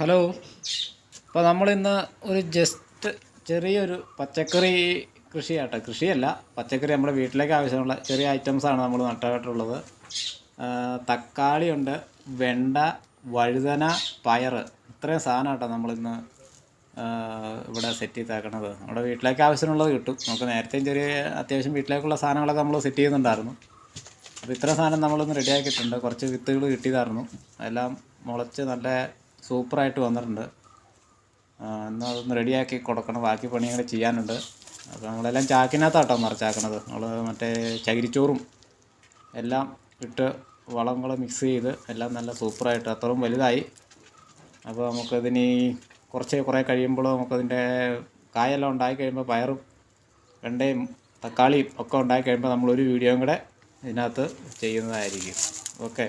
Hello. അപ്പോൾ നമ്മളിന്ന് ഒരു ജസ്റ്റ് ചെറിയൊരു പച്ചക്കറി കൃഷിയാട്ടോ. കൃഷിയല്ല പച്ചക്കറി നമ്മുടെ വീട്ടിലേക്ക് ആവശ്യമുള്ള ചെറിയ ഐറ്റംസാണ് നമ്മൾ നട്ടായിട്ടുള്ളത് തക്കാളിയുണ്ട് വെണ്ട വഴുതന പയർ ഇത്രയും സാധനം കേട്ടോ നമ്മളിന്ന് ഇവിടെ സെറ്റ് ചെയ്തേക്കണത്. നമ്മുടെ വീട്ടിലേക്ക് ആവശ്യമുള്ളത് കിട്ടും. നമുക്ക് നേരത്തെയും ചെറിയ അത്യാവശ്യം വീട്ടിലേക്കുള്ള സാധനങ്ങളൊക്കെ നമ്മൾ സെറ്റ് ചെയ്യുന്നുണ്ടായിരുന്നു. അപ്പോൾ ഇത്ര സാധനം നമ്മളൊന്ന് റെഡിയാക്കിയിട്ടുണ്ട് കുറച്ച് വിത്തുകൾ കിട്ടിയതായിരുന്നു. എല്ലാം മുളച്ച് നല്ല സൂപ്പറായിട്ട് വന്നിട്ടുണ്ട്. എന്നാൽ അതൊന്ന് റെഡിയാക്കി കൊടുക്കണം. ബാക്കി പണികൾ ചെയ്യാനുണ്ട്. അപ്പോൾ നമ്മളെല്ലാം ചാക്കിനകത്താട്ടോ നിറച്ചാക്കണത് നമ്മൾ മറ്റേ ചകിരിച്ചോറും എല്ലാം ഇട്ട് വളങ്ങൾ മിക്സ് ചെയ്ത് എല്ലാം നല്ല സൂപ്പറായിട്ട് അത്രയും വലുതായി. അപ്പോൾ നമുക്കതിന് കുറച്ച് കുറേ കഴിയുമ്പോൾ നമുക്കതിന്റെ കായെല്ലാം ഉണ്ടായി കഴിയുമ്പോൾ പയറും വെണ്ടയും തക്കാളിയും ഒക്കെ ഉണ്ടായി കഴിയുമ്പോൾ നമ്മളൊരു വീഡിയോയും കൂടെ ഇതിനകത്ത് ചെയ്യുന്നതായിരിക്കും. ഓക്കെ.